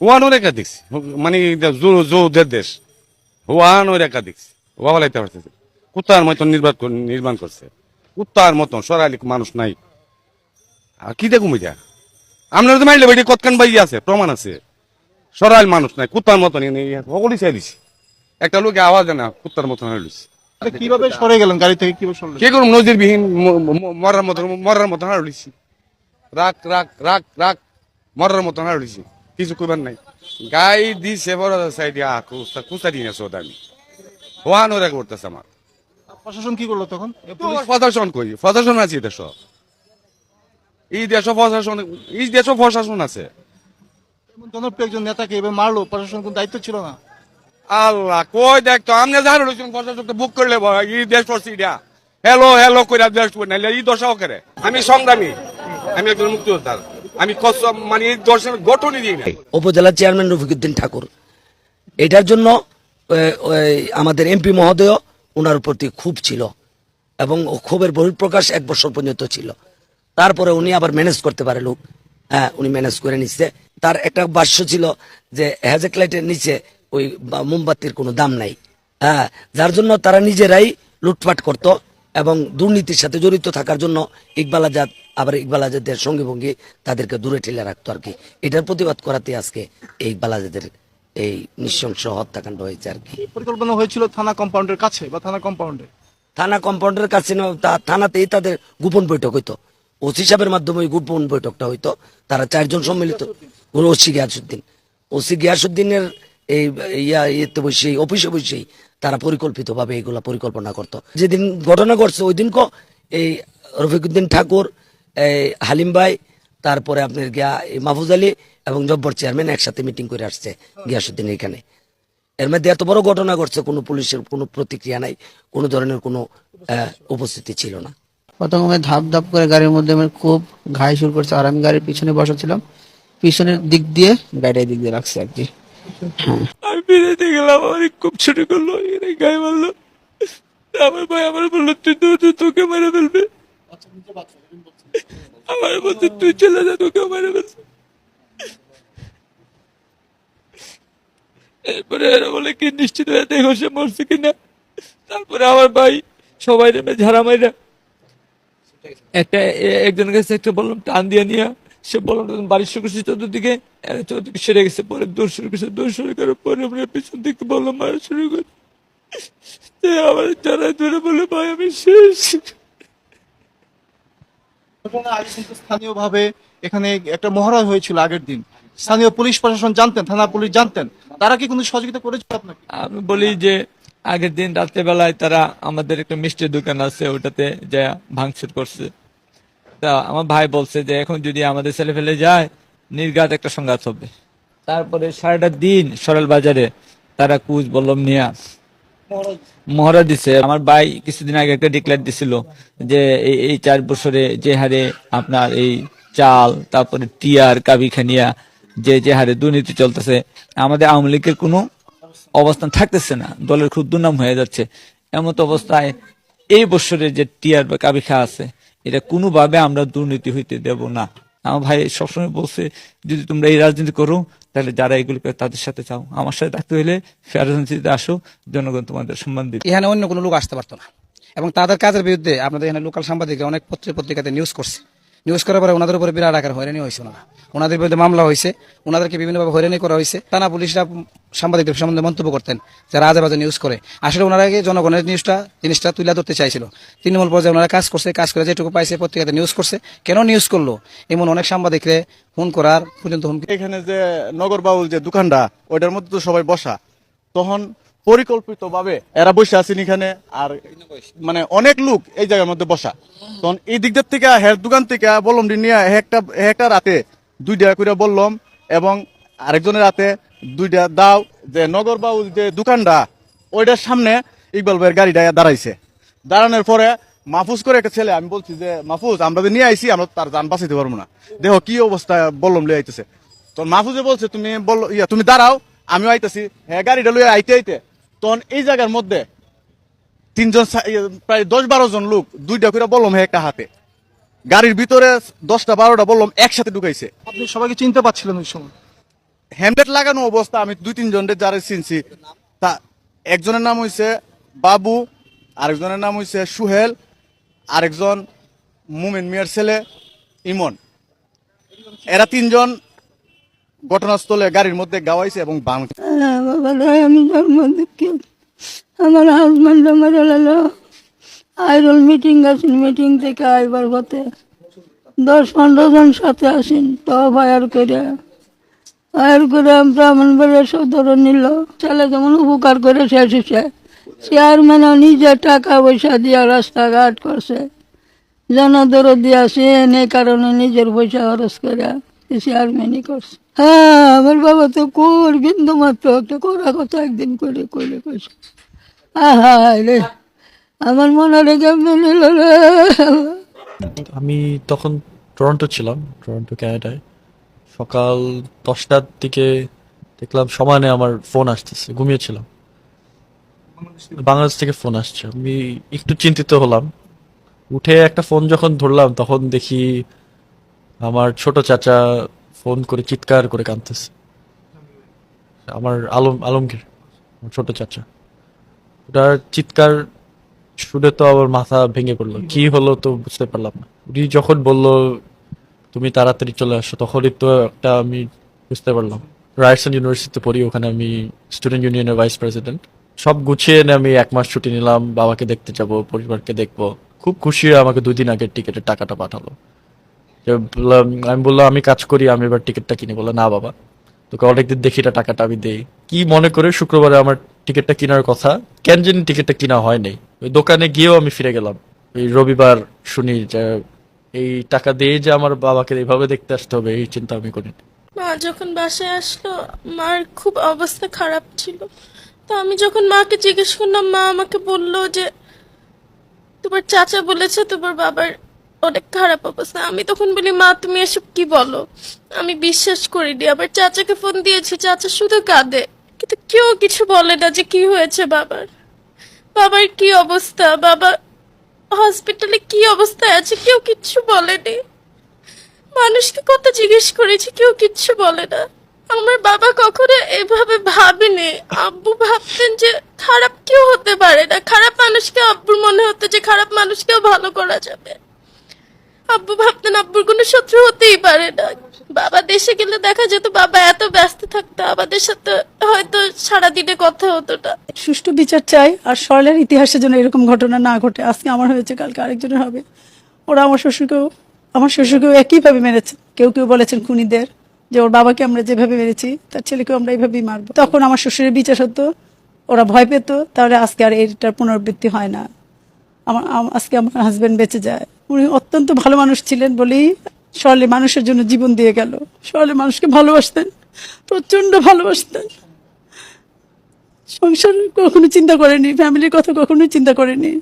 ওয়ানোর একা দেখছি। মানে যৌদের দেশ। ওয়ানোর একা দেখছি। ওয়া বলাইতে পারতেছে কুত্তার মতন নির্বাণ নির্মাণ করছে। কুত্তার মতন সরালি মানুষ নাই। আর কি দেখুম এটা? আপনারা তো মাইলে বেটি কতখান বাই আছে প্রমাণ আছে। সরাইল মানুষ নাই কুত্তার মতন সকলই চাই দিছি। একটা লোকে আওয়াজ না কুত্তার মতন হয়ে আরে কীভাবে সরে গেলেন? গাড়ি থেকে কীভাবে সরলেন? কে করুম? নজিরবিহীন মরার মতন মরার মতন হার দিছি রাখ রাখ রাখ রাখ মরার মতন হার দিছি কিছু কইবার নাই। গাই দিছে বড় সাইডে আ কুস্তা কুস্তা দিনে সোদ আমি ওয়ান ওরা করতেছে আমার। প্রশাসন কি করল তখন? প্রশাসন কই? প্রশাসন আছে এই দেশ। এই দেশ প্রশাসন এই দেশ প্রশাসন আছে। এমন জনপ্রিয় একজন নেতাকে এভাবে মারলো প্রশাসন কোন দায়িত্ব ছিল না। আল্লাহ কই দেখ তো আমনে যাহার রইছেন প্রশাসনকে বুক করলে এই দেশ করছি এটা হ্যালো হ্যালো কইরা দেশ করে নাইলে এই দশাও করে আমি সংগ্রামী। আমি একজন মুক্তিযোদ্ধা। আমি মানে এই দর্শন গঠনই দিই না। উপজেলা চেয়ারম্যান রফিকুদ্দিন ঠাকুর, এটার জন্য আমাদের এমপি মহোদয় ওনার প্রতি খুব ছিল এবং ক্ষোভের বহিঃপ্রকাশ এক বছর পর্যন্ত ছিল। তারপরে উনি আবার ম্যানেজ করতে পারে লোক। হ্যাঁ উনি ম্যানেজ করে নিচ্ছে। তার একটা বাস্য ছিল যে হ্যাজেক নিচে ওই মোমবাতির কোনো দাম নাই। হ্যাঁ যার জন্য তারা নিজেরাই লুটপাট করত এবং দুর্নীতির সাথে জড়িত থাকার জন্য ইকবাল আজাদ আবার ইকবাল আজাদের সঙ্গী ভঙ্গি তাদেরকে দূরে ঠেলে রাখতো আর কি। এটার প্রতিবাদ করাতে আজকে এই ইকবাল আজাদের এই নৃশংস হত্যাকাণ্ড হয়েছে আর কি। পরিকল্পনা হয়েছিল থানা কম্পাউন্ডের কাছে বা থানা কম্পাউন্ডে? থানা কম্পাউন্ডের কাছে না, তা- থানাতেই তাদের গোপন বৈঠক হইতো। ওসি সাহেবের মাধ্যমে ওই গোপন বৈঠকটা হইতো। তারা চারজন সম্মিলিত। ওসি গিয়াসুদ্দিন ওসি গিয়াসুদ্দিনের এই ইয়া ইয়েতে বসেই অফিসে বসেই তারা পরিকল্পিতভাবে এইগুলা পরিকল্পনা করত। যেদিন ঘটনা ঘটছে ওই দিন ক এই রফিকুদ্দিন ঠাকুর এই হালিম ভাই তারপরে আপনার গিয়া মাহফুজ আলী এবং জব্বর চেয়ারম্যান একসাথে মিটিং করে আসছে গিয়াসুদ্দিন এখানে। এর মধ্যে এত বড় ঘটনা ঘটছে কোনো পুলিশের কোনো প্রতিক্রিয়া নাই কোনো ধরনের কোনো উপস্থিতি ছিল না। প্রথমে ধাপ ধাপ করে গাড়ির মধ্যে আমার খুব ঘাই শুরু করছে আর আমি গাড়ির পিছনে বসাছিলাম। পিছনের দিক দিয়ে গাড়ির দিক দিয়ে রাখছে আর কি। আমি বেরোতে গেলাম আমার খুব ছোট করল গায়ে মারলো। আমার ভাই আমার বলল তুই তোকে মেরে ফেলবে। আমার বলছে তুই চলে যা, তোকে এরপরে এরা বলে, কি নিশ্চিত হয়ে দেখো সে মরছে কিনা? তারপরে আমার ভাই সবাই নেমে ঝাড়া মাইরা একটা একজনের কাছে একটা বললাম, টান দিয়ে নিয়ে। সে বললাম বাড়ির করছে চতুর্দিকে চতুর্দিকে সেরে গেছে, পরে দৌড় শুরু করছে, দৌড় শুরু করার পরে আমরা পিছন দিকে বললাম, মারা শুরু করে। আমার যারা ধরে বলে ভাই, আমি শেষ। স্থানীয়ভাবে এখানে একটা মহড়া হয়েছিল আগের দিন। স্থানীয় পুলিশ প্রশাসন জানতেন, থানা পুলিশ জানতেন। তারা কি কোনো সহযোগিতা করেছিল আপনাকে? আমি বলি যে আগের দিন রাত্রে বেলায় তারা আমাদের একটা মিষ্টির দোকান আছে, ওটাতে যা ভাঙচুর করছে। তা আমার ভাই বলছে যে এখন যদি আমাদের ছেলে ফেলে যায়, নির্ঘাত একটা সংঘাত হবে। তারপরে সারাটা দিন সরল বাজারে তারা কুচ বল্লম নিয়ে মহড়া দিছে। আমার ভাই কিছুদিন আগে একটা ডিক্লেয়ার দিছিল যে এই চার বছরে যে হারে আপনার এই চাল, তারপরে টিয়ার, কাবিখানিয়া যে যে হারে দুর্নীতি চলতেছে, আমাদের আওয়ামী লীগের কোনো অবস্থান থাকতেছে না। দলের খুব দুর্নাম হয়ে যাচ্ছে। এমত অবস্থায় এই বছরে যে টিয়ার বা কাবিখা আছে, এটা কোনোভাবে আমরা দুর্নীতি হইতে দেব না। আমার ভাই সবসময় বলছে, যদি তোমরা এই রাজনীতি করো, তাহলে যারা এগুলো করে তাদের সাথে চাও আমার সাথে থাকতে হলে ফেয়ার রাজনীতিতে আসো, জনগণ তোমাদের সম্মান দিবে। এখানে অন্য কোনো লোক আসতে পারতো না। এবং তাদের কাজের বিরুদ্ধে আপনাদের এখানে লোকাল সাংবাদিকরা অনেক পত্র পত্রিকাতে নিউজ করছে। নিউজ করার পরে ওনাদের উপরে বিরাট আকার হয়রানি হয়েছে ওনারা। ওনাদের বিরুদ্ধে মামলা হয়েছে, ওনাদেরকে বিভিন্নভাবে হয়রানি করা হয়েছে। থানা পুলিশরা সাংবাদিকদের সম্বন্ধে মন্তব্য করতেন যারা আজে বাজে নিউজ করে। আসলে ওনারা আগে জনগণের নিউজটা জিনিসটা তুলে ধরতে চাইছিল। তৃণমূল পর্যায়ে ওনারা কাজ করছে, কাজ করে যেটুকু পাইছে, পত্রিকাতে নিউজ করছে। কেন নিউজ করল? এমন অনেক সাংবাদিকরে ফোন করার পর্যন্ত এখানে যে নগর বাউল যে দোকানটা, ওইটার মধ্যে তো সবাই বসা। তখন পরিকল্পিত ভাবে এরা বসে আছেন এখানে আর মানে অনেক লোক এই জায়গার মধ্যে বসা। তখন এই দিক থেকে হের দোকান থেকে বললাম, নিয়ে একটা একটা রাতে দুইটা করে বললাম এবং আরেকজনের রাতে দুইটা দাও। যে নগর বাউল যে দোকানটা, ওইটার সামনে ইকবাল ভাইয়ের গাড়িটা দাঁড়াইছে। দাঁড়ানোর পরে মাহফুজ করে একটা ছেলে, আমি বলছি যে, মাহফুজ, আমরা যে নিয়ে আইছি, আমরা তার যান বাঁচাইতে পারব না। দেখো কি অবস্থা বললাম, লিয়ে আইতেছে। তখন মাহফুজে বলছে, তুমি বল, ইয়া, তুমি দাঁড়াও, আমিও আইতেছি। হ্যাঁ গাড়িটা লইয়া আইতে আইতে তখন এই জায়গার মধ্যে তিনজন প্রায় দশ বারো জন লোক দুইটা করে বললাম হ্যাঁ একটা হাতে। গাড়ির ভিতরে দশটা বারোটা বললাম একসাথে ঢুকাইছে। আপনি সবাইকে চিনতে পারছিলেন ওই সময়? হ্যান্ডেড লাগানো অবস্থা আমি দুই তিনজনের যারা চিনছি। তা একজনের নাম হয়েছে বাবু আরেকজনের নাম হইছে সুহেল আরেকজন মুমিন মিয়ার ছেলে ইমন। এরা তিনজন ঘটনাস্থলে গাড়ির মধ্যে গাওয়াইছে এবং আমি জন্ম দুঃখী আমার হাজব্যান্ড মেরে গেল। আইরল মিটিং আছেন মিটিং থেকে আইবার পথে দশ পনেরো জন সাথে আসেন তো ফায়ার করে। ফায়ার করে ব্রাহ্মণ বেড়ে সব ধরে নিল। ছেলে যেমন উপকার করে শেষ হয়েছে চেয়ারম্যান নিজে টাকা পয়সা দিয়া রাস্তাঘাট করছে। জনদর দিয়েছে এই কারণে নিজের পয়সা খরচ করে চেয়ারম্যানই করছে। হ্যাঁ আমার বাবা তো কোর, বিন্দু মাত্র একটা করা কথা একদিন করে করে কইছে আহা, রে, আমার মনে রেখে নিল রে? আমি তখন টরন্টো ছিলাম, টরন্টো, ক্যানাডায়। সকাল দশটার দিকে দেখলাম সমানে আমার ফোন আসতেছে, ঘুমিয়েছিলাম। বাংলাদেশ থেকে ফোন আসছে। আমি একটু চিন্তিত হলাম। উঠে একটা ফোন যখন ধরলাম, তখন দেখি আমার ছোট চাচা ফোন করে চিৎকার করে কাঁদতেছে। আমার আলম, আলমগীর, আমার ছোট চাচা। ওটার চিৎকার শুনে তো আবার মাথা ভেঙে পড়ল। কি হলো তো বুঝতে পারলাম না। উনি যখন বলল, তুমি তাড়াতাড়ি চলে আসো, তখনই তো একটা আমি বুঝতে পারলাম। রাইটসন ইউনিভার্সিটিতে পড়ি, ওখানে আমি স্টুডেন্ট ইউনিয়নের ভাইস প্রেসিডেন্ট। সব গুছিয়ে এনে আমি এক মাস ছুটি নিলাম, বাবাকে দেখতে যাব, পরিবারকে দেখব। খুব খুশি আমাকে দুই দিন আগে টিকিটের টাকাটা পাঠালো। আমি বললাম আমি কাজ করি, আমি এবার টিকিটটা কিনে। বলল, না বাবা, তোকে অনেকদিন দেখি এটা টাকাটা আমি দেই। কি মনে করে শুক্রবারে আমার টিকিটটা কেনার কথা? কেন জানি টিকিটটা কিনা হয় নাই। ওই দোকানে গিয়েও আমি ফিরে গেলাম। এই রবিবার শুনি যে, এই টাকা দিয়ে যে আমার বাবাকে এইভাবে দেখতে আসতে হবে, এই চিন্তা আমি করি মা যখন বাসায় আসলো, মার খুব অবস্থা খারাপ ছিল। তো আমি যখন মাকে জিজ্ঞেস করলাম, মা আমাকে বলল যে, তোমার চাচা বলেছে তোমার বাবার অনেক খারাপ অবস্থা। আমি তখন বলি, মা, তুমি এসব কি বলো? আমি বিশ্বাস করিনি। আবার চাচাকে ফোন দিয়েছি, চাচা শুধু কাঁদে। কিন্তু কেউ কিছু বলে না যে কি হয়েছে বাবার। বাবার কি অবস্থা? বাবা হসপিটালে কি অবস্থায় আছে? কেউ কিচ্ছু বলেনি। মানুষকে কত জিজ্ঞেস করেছি, কেউ কিচ্ছু বলে না। আমার বাবা কখনো এভাবে ভাবেনি। আব্বু ভাবতেন যে খারাপ কেউ হতে পারে না। খারাপ মানুষকে আব্বুর মনে হতো যে খারাপ মানুষকেও ভালো করা যাবে। আব্বু ভাবতেন আব্বুর কোনো শত্রু হতেই পারে না। বাবা দেশে গেলে দেখা যেত বাবা এত ব্যস্ত থাকতো, আমাদের সাথে হয়তো সারাদিনে কথা হতো না। সুষ্ঠু বিচার চাই আর সরলের ইতিহাসে যেন এরকম ঘটনা না ঘটে। আজকে আমার হয়েছে, কালকে আরেকজনের হবে। ওরা আমার শ্বশুরকেও আমার শ্বশুরকেও একইভাবে মেরেছে। কেউ কেউ বলেছেন খুনিদের যে ওর বাবাকে আমরা যেভাবে মেরেছি, তার ছেলেকেও আমরা এইভাবেই মারবো। তখন আমার শ্বশুরের বিচার হতো, ওরা ভয় পেত, তাহলে আজকে আর এইটার পুনরাবৃত্তি হয় না। আমার আজকে আমার হাজব্যান্ড বেঁচে যায়। উনি অত্যন্ত ভালো মানুষ ছিলেন বলেই সরলে মানুষের জন্য জীবন দিয়ে গেল। সরলে মানুষকে ভালোবাসতেন, প্রচণ্ড ভালোবাসতেন। সংসার কখনো চিন্তা করেনি ফ্যামিলির কথা কখনোই চিন্তা করেনি।